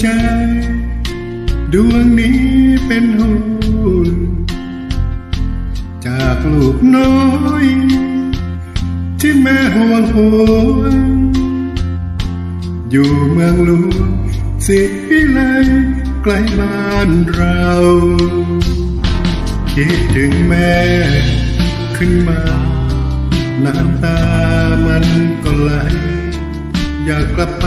ใจ ดวงนี้เป็นห่วงจากลูกน้อย ที่แม่ห่วงห่วงอยู่เมืองหลวงสิไลใกล้บ้านเรา คิดถึงแม่ขึ้นมาน้ำตามันก็ไหลอยากกลับไป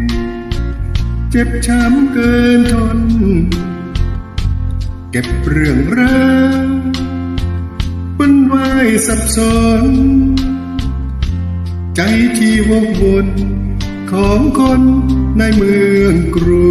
เจ็บช้ำเกินทน เก็บเรื่องราวปนวายสับสน ใจที่วกวนของคนในเมืองกรุง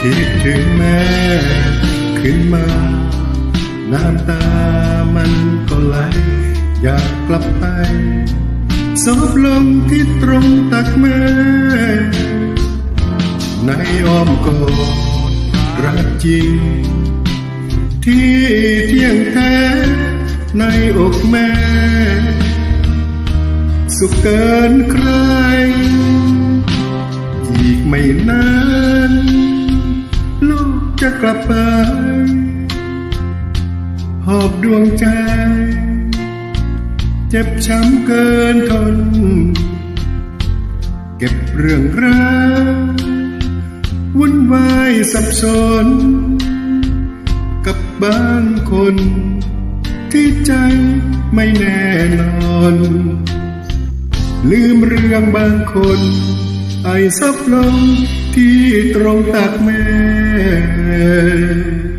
คิดถึงแม่ขึ้นมา น้ำตามันก็ไหล อยากกลับไปซบลงที่ตรงตักแม่ ในอ้อมกอดรักจริง ที่เที่ยงแท้ในอกแม่ สุขเกินใคร อีกไม่นาน จะกลับไปหอบดวงใจ เจ็บช้ำเกินทน เก็บเรื่องราววุ่นวายสับสน กับบางคน ที่ใจไม่แน่นอน ลืมเรื่องบางคน ไอซับลงที่ตรงตักแม่ yeah.